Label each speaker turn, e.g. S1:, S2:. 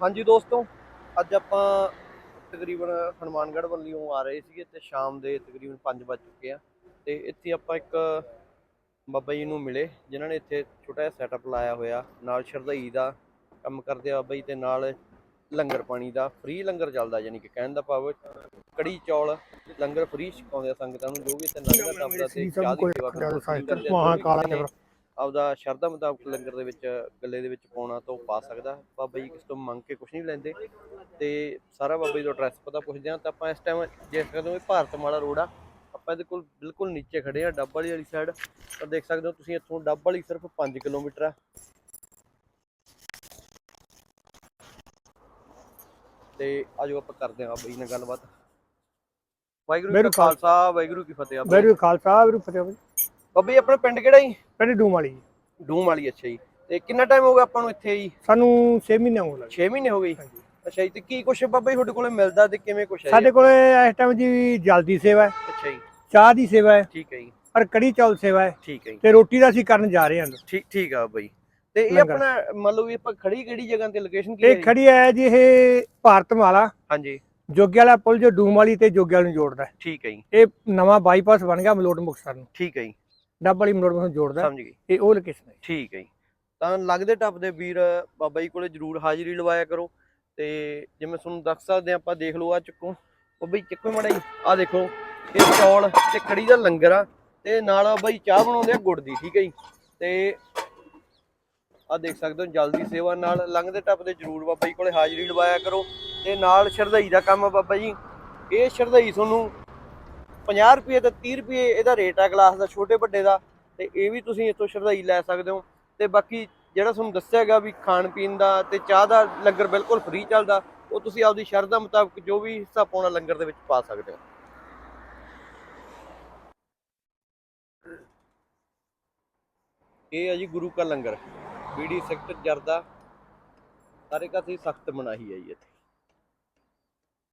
S1: ਹਾਂਜੀ ਦੋਸਤੋ ਅੱਜ ਆਪਾਂ ਤਕਰੀਬਨ ਹਨੂਮਾਨਗੜ੍ਹ ਵੱਲੋਂ ਆ ਰਹੇ ਸੀਗੇ ਤੇ ਸ਼ਾਮ ਦੇ ਤਕਰੀਬਨ 5 ਵੱਜ ਚੁੱਕੇ ਆ। ਤੇ ਇੱਥੇ ਆਪਾਂ ਇੱਕ ਬਾਬਾ ਜੀ ਨੂੰ ਮਿਲੇ ਜਿਨ੍ਹਾਂ ਨੇ ਇੱਥੇ ਛੋਟਾ ਜਿਹਾ ਸੈਟਅਪ ਲਾਇਆ ਹੋਇਆ ਨਾਲ ਸ਼ਰਧਾਈ ਦਾ ਕੰਮ ਕਰਦੇ ਆ ਬਾਬਾ ਜੀ ਤੇ ਨਾਲ ਲੰਗਰ ਪਾਣੀ ਦਾ ਫ੍ਰੀ ਲੰਗਰ ਚੱਲਦਾ ਯਾਨੀ ਕਿ ਕਹਿਣ ਦਾ ਭਾਵ ਕੜੀ ਚੌਲ ਲੰਗਰ ਫ੍ਰੀ ਛਕਾਉਂਦੇ ਆ ਸੰਗਤਾਂ ਨੂੰ ਜੋ ਵੀ ਇੱਥੇ ਲੰਗਰ ਟੱਪਦਾ ਤੇ ਚਾਹ ਦੀ ਸੇਵਾ ਕਰਦੇ ਆ, ਆਪਦਾ ਸ਼ਰਧਾ ਮੁਤਾਬਕ ਲੰਗਰ ਦੇ ਵਿੱਚ ਗੱਲੇ ਦੇ ਵਿੱਚ ਪਾਉਣਾ ਤਾਂ ਉਹ ਪਾ ਸਕਦਾ। ਬਾਬਾ ਜੀ ਕਿਸ ਤੋਂ ਮੰਗ ਕੇ ਕੁਝ ਨਹੀਂ ਲੈਂਦੇ। ਤੇ ਸਾਰਾ ਬਾਬਾ ਜੀ ਦਾ ਐਡਰੈਸ ਪਤਾ ਪੁੱਛਦੇ ਆ ਤਾਂ ਆਪਾਂ ਇਸ ਟਾਈਮ ਦੇਖ ਸਕਦੇ ਹੋ ਇਹ ਭਾਰਤ ਮਾਲਾ ਰੋਡ ਆ ਆਪਾਂ ਇਹਦੇ ਕੋਲ ਬਿਲਕੁਲ ਨੀਚੇ ਖੜੇ ਆ ਡੱਬ ਵਾਲੀ ਵਾਲੀ ਸਾਈਡ ਤਾਂ ਦੇਖ ਸਕਦੇ ਹੋ ਤੁਸੀਂ ਇੱਥੋਂ ਡੱਬ ਵਾਲੀ ਸਿਰਫ 5 ਕਿਲੋਮੀਟਰ ਆ। ਤੇ ਆਜੋ ਆਪਾਂ ਕਰਦੇ ਆ ਬਾਬਾ ਜੀ ਨਾਲ ਗੱਲਬਾਤ। ਵਾਹਿਗੁਰੂ ਜੀ ਖਾਲਸਾ ਵਾਹਿਗੁਰੂ ਕੀ ਫਤਿਹ। ਆ।
S2: ਵੈਰੂ ਖਾਲਸਾ ਵੈਰੂ ਫਤਿਹ
S1: ਬਾਬਾ ਆਪਣਾ ਪਿੰਡ ਕਿਹੜਾ ਜੀ?
S2: ਪਿੰਡ ਡੂਮ ਵਾਲੀ ਜੀ।
S1: ਡੂਮ ਵਾਲੀ ਅੱਛਾ ਜੀ। ਤੇ ਕਿੰਨਾ ਟਾਈਮ ਹੋ ਗਿਆ ਆਪਾਂ ਨੂੰ ਇੱਥੇ ਜੀ?
S2: ਸਾਨੂੰ 6 ਮਹੀਨੇ ਹੋ ਗਏ
S1: 6 ਮਹੀਨੇ ਹੋ ਗਏ ਜੀ? ਅੱਛਾ ਜੀ ਤੇ ਕੀ ਕੁਛ ਬਾਬਾ ਜੀ ਤੁਹਾਡੇ ਕੋਲੇ ਮਿਲਦਾ ਤੇ ਕਿਵੇਂ ਕੁਛ ਹੈ
S2: ਸਾਡੇ ਕੋਲੇ ਇਸ ਟਾਈਮ ਜੀ ਜਲਦੀ ਸੇਵਾ ਹੈ
S1: ਅੱਛਾ ਜੀ।
S2: ਚਾਹ ਦੀ ਸੇਵਾ ਹੈ
S1: ਠੀਕ ਹੈ ਜੀ।
S2: ਔਰ ਕੜੀ ਚੌਲ ਸੇਵਾ ਹੈ
S1: ਠੀਕ ਹੈ ਜੀ।
S2: ਤੇ ਰੋਟੀ ਦਾ ਅਸੀਂ ਕਰਨ ਜਾ ਰਹੇ ਹਾਂ।
S1: ਠੀਕ ਠੀਕ ਆ ਜੀ। ਤੇ ਇਹ। ਆਪਣਾ ਮੰਨ ਲਓ ਵੀ ਆਪਾਂ ਖੜੀ ਕਿਹੜੀ ਜਗ੍ਹਾ ਤੇ ਲੋਕੇਸ਼ਨ ਕੀ ਹੈ
S2: ਇਹ? ਖੜੀ ਹੈ ਜੀ ਇਹ ਭਾਰਤ ਮਾਲਾ
S1: ਹਾਂਜੀ।
S2: ਜੋਗੇ ਵਾਲਾ ਪੁਲ ਜੋ ਡੂਮ ਵਾਲੀ ਤੇ ਜੋਗੇ ਵਾਲੇ ਨੂੰ ਜੋੜਦਾ
S1: ਠੀਕ ਹੈ ਜੀ।
S2: ਇਹ ਨਵਾਂ ਬਾਈਪਾਸ ਬਣ ਗਿਆ ਮਲੋਟ ਮੁਕਤਸਰ ਨੂੰ।
S1: ਠੀਕ ਹੈ ਜੀ।
S2: ਡੱਬ ਵਾਲੀ ਮੁਕਤਸਰ ਨੂੰ ਜੋੜਦਾ।
S1: ਸਮਝ ਗਈ।
S2: ਇਹ ਉਹ ਲੋਕੇਸ਼ਨ ਹੈ।
S1: ਠੀਕ ਹੈ ਜੀ। ਤਾਂ ਲੱਗਦੇ ਟੱਪਦੇ ਵੀਰ ਬਾਬਾ ਜੀ ਕੋਲੇ ਜਰੂਰ ਹਾਜ਼ਰੀ ਲਵਾਇਆ ਕਰੋ ਤੇ ਜਿਵੇਂ ਤੁਹਾਨੂੰ ਦੱਸ ਸਕਦੇ ਆਪਾਂ ਦੇਖ ਲਓ ਆ ਚੱਕੋ। ਬਾਬਾ ਜੀ ਚੱਕੋ ਮੜਾ ਜੀ ਆ ਦੇਖੋ ਇਹ ਚੌਲ ਤੇ ਕੜੀ ਦਾ ਲੰਗਰ ਆ ਤੇ ਨਾਲ ਜੀ ਚਾਹ ਬਣਾਉਂਦੇ ਆ ਗੁੜ ਦੀ ਠੀਕ ਹੈ ਜੀ। ਤੇ ਆ ਦੇਖ ਸਕਦੇ ਹੋ ਜਲਦੀ ਸੇਵਾ ਨਾਲ ਲੰਘਦੇ ਟੱਪਦੇ ਜਰੂਰ ਬਾਬਾ ਜੀ ਕੋਲੇ ਹਾਜ਼ਰੀ ਲਵਾਇਆ ਕਰੋ। ਤੇ ਨਾਲ ਸ਼ਰਧਾਈ ਦਾ ਕੰਮ ਆ ਬਾਬਾ ਜੀ। ਇਹ ਸ਼ਰਧਾਈ ਤੁਹਾਨੂੰ 50 ਰੁਪਏ ਤੇ 30 ਰੁਪਏ ਇਹਦਾ ਰੇਟ ਆ ਗਲਾਸ ਦਾ, ਛੋਟੇ ਵੱਡੇ ਦਾ, ਤੇ ਇਹ ਵੀ ਤੁਸੀਂ ਇੱਥੋਂ ਸ਼ਰਧਾਈ ਲੈ ਸਕਦੇ ਹੋ। ਤੇ ਬਾਕੀ ਜਿਹੜਾ ਤੁਹਾਨੂੰ ਦੱਸਿਆ ਗਿਆ ਵੀ ਖਾਣ ਪੀਣ ਦਾ ਤੇ ਚਾਹ ਦਾ ਲੰਗਰ ਬਿਲਕੁਲ ਫ੍ਰੀ ਚੱਲਦਾ, ਉਹ ਤੁਸੀਂ ਆਪਦੀ ਸ਼ਰਧਾ ਮੁਤਾਬਕ ਜੋ ਵੀ ਹਿੱਸਾ ਪਾਉਣਾ ਲੰਗਰ ਦੇ ਵਿੱਚ ਪਾ ਸਕਦੇ ਹੋ। ਇਹ ਹੈ ਜੀ ਗੁਰੂ ਕਾ ਲੰਗਰ। ਬੀੜੀ ਸੈਕਟਰ ਜਰਦਾ ਸਾਰੇ ਕਾਸੇ ਸਖਤ ਮਨਾਹੀ ਹੈ ਜੀ ਇੱਥੇ।